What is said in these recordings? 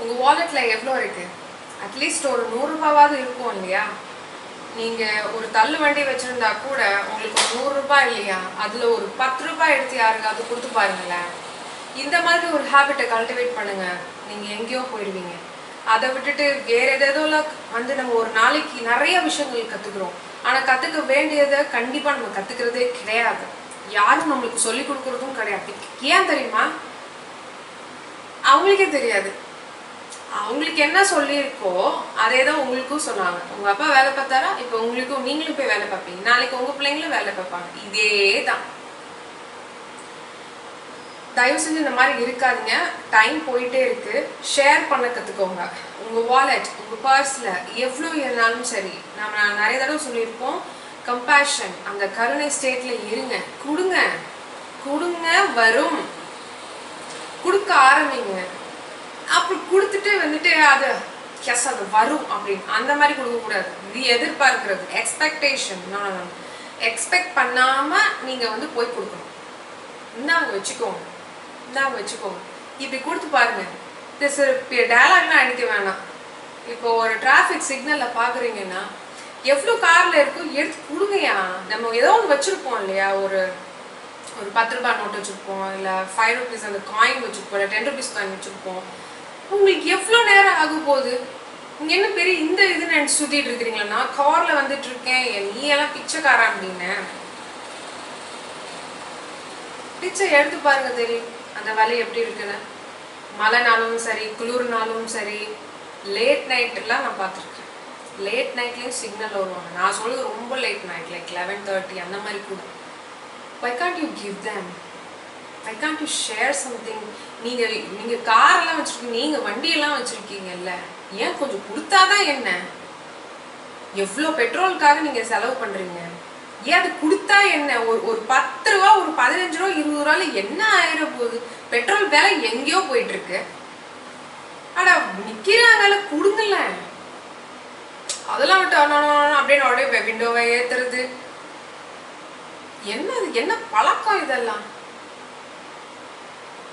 உங்கள் வாலெட்டில் எவ்வளோ இருக்குது அட்லீஸ்ட் ஒரு நூறுரூபாவாவது இருக்கும் இல்லையா? நீங்கள் ஒரு தள்ளு வண்டி வச்சுருந்தா கூட உங்களுக்கு ஒரு நூறுரூபா இல்லையா? அதில் ஒரு பத்து ரூபாய் எடுத்து யாருக்காவது கொடுத்து பாருங்களேன். இந்த மாதிரி ஒரு ஹேபிட்டை கல்டிவேட் பண்ணுங்க. நீங்கள் எங்கேயோ போயிடுவீங்க. அதை விட்டுட்டு வேற எதேதோல வந்து நம்ம ஒரு நாளைக்கு நிறைய விஷயங்கள் கற்றுக்குறோம் ஆனால் கற்றுக்க வேண்டியதை கண்டிப்பாக நம்ம கற்றுக்கிறதே கிடையாது. யாரும் நம்மளுக்கு சொல்லி கொடுக்குறதும் கிடையாது. ஏன் தெரியுமா? அவங்களுக்கே தெரியாது. அவங்களுக்கு என்ன சொல்லியிருக்கோ அதே தான் உங்களுக்கும் சொன்னாங்க. உங்கள் அப்பா வேலை பார்த்தாரா? இப்போ உங்களுக்கும் நீங்களும் போய் வேலை பார்ப்பீங்க. நாளைக்கு உங்கள் பிள்ளைங்களும் வேலை பார்ப்பாங்க. இதே தான் தயவு செஞ்சு இந்த மாதிரி இருக்காதீங்க. டைம் போயிட்டே இருக்கு. ஷேர் பண்ண கற்றுக்கோங்க உங்கள் வாலெட் உங்கள் பர்ஸில் எவ்வளோ இருந்தாலும் சரி நம்ம நிறைய தடவை சொல்லியிருப்போம். கம்பேஷன் அந்த கருணை ஸ்டேட்டில் இருங்க. கொடுங்க. கொடுங்க வரும். கொடுக்க ஆரம்பிங்க. அப்படி கொடுத்துட்டு வந்துட்டு அது எஸ் அது வரும் அப்படின்னு. அந்த மாதிரி கொடுக்கக்கூடாது இது எதிர்பார்க்கறது. எக்ஸ்பெக்டேஷன் எக்ஸ்பெக்ட் பண்ணாம நீங்க வந்து போய் கொடுக்கணும். இந்தாங்க வச்சுக்கோங்க. இந்தாங்க வச்சுக்கோங்க. இப்படி கொடுத்து பாருங்க. இது சில அடிக்க வேணாம். இப்போ ஒரு டிராஃபிக் சிக்னல்ல பாக்குறீங்கன்னா எவ்வளோ கார்ல இருக்கும் எடுத்து கொடுங்கயா நம்ம ஏதோ ஒன்று வச்சிருப்போம் இல்லையா? ஒரு ஒரு பத்து ரூபாய் நோட் வச்சிருப்போம் இல்லை ஃபைவ் ருபீஸ் அந்த காயின் வச்சிருப்போம் இல்லை டென் ருபீஸ் காயின் வச்சிருப்போம். உங்களுக்கு எவ்வளோ நேரம் ஆகும் போகுது? நீங்கள் என்ன பெரிய இந்த இது நினச்சி சுற்றிட்டு இருக்கிறீங்களா? நான் காரில் வந்துட்டு இருக்கேன். நீ எல்லாம் பிச்சைக்காரன் அப்படின்னு. பிச்சை எடுத்து பாருங்க தெரியும் அந்த வலி எப்படி இருக்குன்னு மழைனாலும் சரி குளிர்னாலும் சரி லேட் நைட்லாம் நான் பார்த்துருக்கேன். லேட் நைட்லேயும் சிக்னல் வருவாங்க. நான் சொல்லுது ரொம்ப late night like eleven thirty அந்த மாதிரி கூட. I can't you give them I can't to share something நீங்க நீங்க கார் எல்லாம் வச்சிருக்கீங்க நீங்க வண்டியெல்லாம் வச்சிருக்கீங்கல்ல. ஏன் கொஞ்சம் கொடுத்தாதான் என்ன? எவ்வளோ பெட்ரோலுக்காக நீங்க செலவு பண்றீங்க? ஏன் அது கொடுத்தா என்ன? ஒரு ஒரு பத்து ரூபா ஒரு பதினஞ்சு ரூபா இருபது ரூபால என்ன ஆயிட போகுது? பெட்ரோல் விலை எங்கேயோ போயிட்டு இருக்கு ஆனா நிக்கிற வேலை கொடுங்கல அதெல்லாம் விட்டு அப்படியே அண்ணா, அப்படின்னு உடனே விண்டோவை ஏத்துறது. என்ன என்ன பழக்கம் இதெல்லாம்?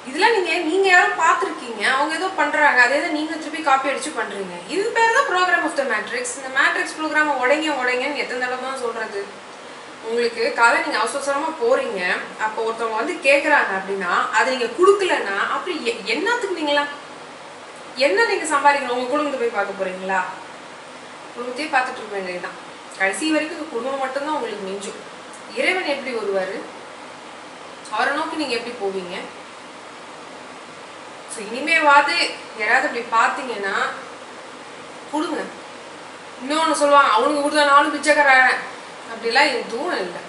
இதெல்லாம் நீங்க நீங்க யாரும் பார்த்துருக்கீங்க. அவங்க ஏதோ பண்றாங்க. அதே தான் நீங்க திருப்பி காப்பி அடிச்சு பண்றீங்க. இது பேர் தான் ப்ரோக்ராம் ஆஃப் த மேட்ரிக்ஸ் இந்த மேட்ரிக்ஸ் ப்ரோக்ராம் உடைங்க உடைங்கன்னு எத்தனை தடவை தான் சொல்றது? உங்களுக்கு காலை நீங்க அவசரமா போறீங்க. அப்போ ஒருத்தவங்க வந்து கேக்குறாங்க அப்படின்னா அதை நீங்க கொடுக்கலன்னா அப்படி என்னத்துக்கு நீங்களா என்ன நீங்க சம்பாதிக்கணும்? உங்க குடும்பத்தை போய் பார்க்க போறீங்களா? குடும்பத்தையே பார்த்துட்டு இருக்க வேண்டியதுதான் கடைசி வரைக்கும் குடும்பம் மட்டும்தான் உங்களுக்கு மிஞ்சும். இறைவன் எப்படி வருவாரு? அவரை நோக்கி நீங்க எப்படி போவீங்க? ஸோ இனிமேவாது யாராவது அப்படி பார்த்தீங்கன்னா கொடுங்க. இன்னொன்று சொல்லுவாங்க அவனுக்கு கொடுத்தா நானும் பிச்சைக்காரன். அப்படிலாம் எதுவும் இல்லை.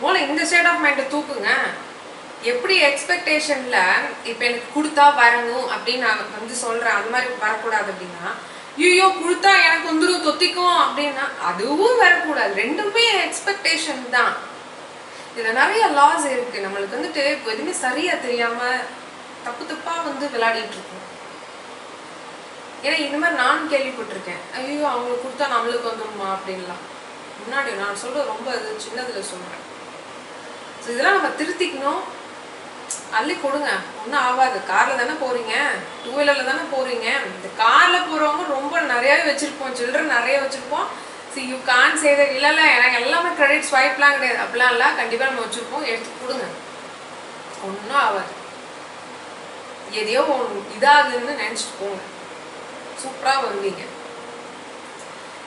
போல இந்த ஸ்டேட் ஆஃப் மைண்டை தூக்குங்க. எப்படி எக்ஸ்பெக்டேஷனில் இப்போ எனக்கு கொடுத்தா வரணும் அப்படின்னு நான் வந்து சொல்கிறேன் அந்த மாதிரி வரக்கூடாது அப்படின்னா ஐயோ கொடுத்தா எனக்கு வந்துடும் தொத்திக்கும் அப்படின்னா அதுவும் வரக்கூடாது. ரெண்டுமே எக்ஸ்பெக்டேஷன் தான். இதில் நிறைய லாஸ் இருக்குது நம்மளுக்கு வந்துட்டு எதுவுமே சரியாக தெரியாமல் தப்பு தப்பு வந்து விளையாடிட்டு இருக்கோம் ஏன்னா இந்த மாதிரி நானும் கேள்விப்பட்டிருக்கேன். ஐயோ அவங்களுக்கு கொடுத்தா நம்மளுக்கு வந்துருமா அப்படின்லாம். முன்னாடி நான் சொல்கிறது ரொம்ப இது சின்னதுல சொல்றேன். ஸோ இதெல்லாம் நம்ம திருத்திக்கணும். அள்ளி கொடுங்க. ஒன்றும் ஆகாது. கார்ல தானே போறீங்க? டூ வீலரில் தானே போறீங்க? இந்த கார்ல போறவங்க ரொம்ப நிறையவே வச்சிருப்போம். சில்ட்ரன் நிறைய வச்சிருப்போம். சி யூ கான் செய்த இல்ல எனக்கு எல்லாமே கிரெடிட் ஸ்வைப்லாம் கிடையாது. அப்படிலாம் இல்லை. கண்டிப்பா நம்ம வச்சிருப்போம். எடுத்து கொடுங்க. ஒன்றும் ஆகாது. எதையோ ஒன்று இதாகுதுன்னு நினச்சிட்டு போங்க. சூப்பராக வருவீங்க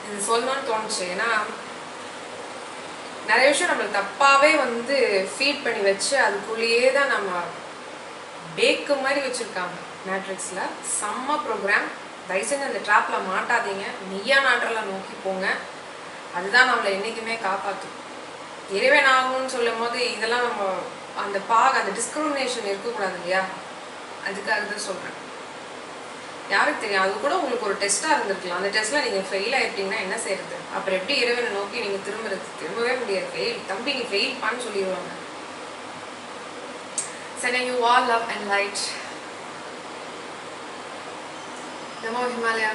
இது சொல்லணும்னு தோணுச்சு. ஏன்னா நிறைய விஷயம் நம்மளை தப்பாகவே வந்து ஃபீட் பண்ணி வச்சு அதுக்குள்ளேயே தான் நம்ம பேக்கு மாதிரி வச்சிருக்காங்க. மேட்ரிக்ஸில் செம்ம ப்ரோக்ராம் தயவு செஞ்சு அந்த ட்ராப்பில் மாட்டாதீங்க. மெய்யா நாட்டில் நோக்கி போங்க. அதுதான் நம்மளை என்னைக்குமே காப்பாற்றும் இறைவன் ஆகும்னு சொல்லும் போது இதெல்லாம் நம்ம அந்த பாக அந்த டிஸ்கிரிமினேஷன் இருக்கக்கூடாது இல்லையா? அதுக்காக தான் சொல்கிறேன் யாருக்கு தெரியும்? அது கூட உங்களுக்கு ஒரு டெஸ்ட்டாக இருந்திருக்கலாம். அந்த டெஸ்ட்டில் நீங்கள் ஃபெயில் ஆகிட்டீங்கன்னா என்ன செய்யறது அப்புறம் எப்படி இறைவனை நோக்கி நீங்கள் திரும்புறது? திரும்பவே முடியாது. ஃபெயில் தம்பி நீ ஃபெயில் பான்னு சொல்லிடுவாங்க. Sending you all love and light. Namo Himalaya.